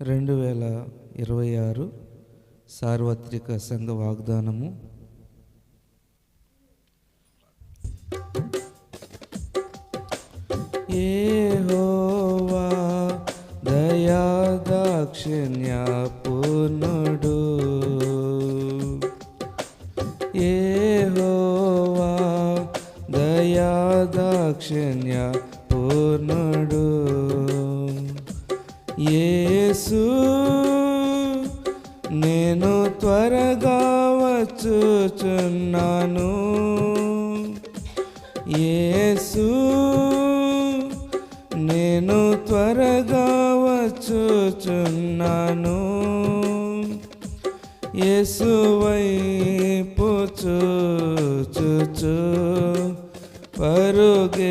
రెండు వేల ఇరవై ఆరు సార్వత్రిక సంఘ వాగ్దానము. ఏహోవా దయా దాక్షిణ్య పూర్ణుడు. ఏహోవా దయా దాక్షిణ్య పూర్ణుడు. యేసు నేను త్వరగా వచ్చుచున్నాను. యేసు నేను త్వరగా వచ్చుచున్నాను. యేసు వైపు చూచుచు పరుగెత్తుదము.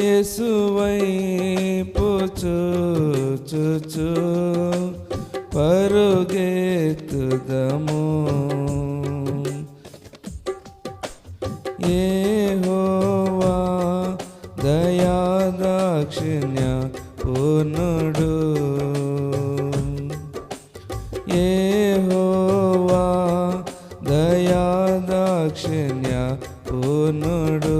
యేసు వైపు చూచుచు పరుగెత్తుదము. ఏహోవా దయా దాక్షిణ్య పూర్ణుడు. ఏహోవా దయా దాక్షిణ్య పూర్ణుడు.